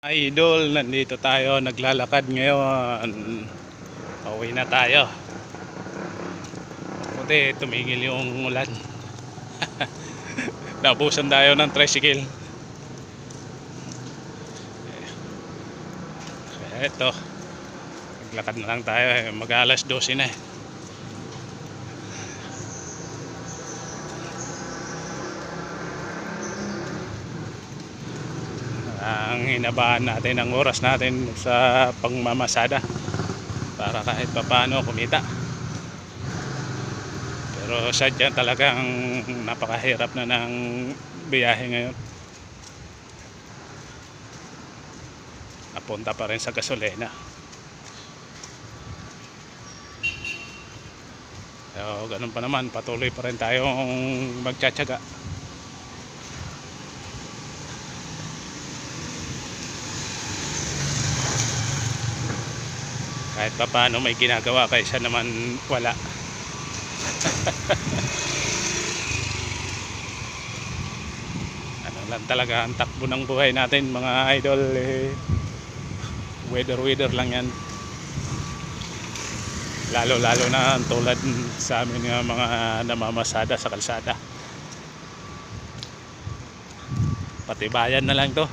Idol, nandito tayo, naglalakad ngayon. Pauwi na tayo. Buti, tumigil yung ulan. Nabusan tayo ng tricycle. Ito, naglakad na lang tayo. eh. Mag alas 12 na eh. Ang hinabahan natin ang oras natin sa pangmamasada para kahit papano kumita. Pero sadya talagang napakahirap na ng biyahe ngayon. Napunta pa rin sa gasolina. So ganun pa naman patuloy pa rin tayong magtsatsaga kahit pa paano may ginagawa kaysa naman wala. Ano lang talaga ang takbo ng buhay natin mga idol eh, weather weather lang yan. Lalo lalo na tulad sa amin nga mga namamasada sa kalsada. Pati bayan na lang to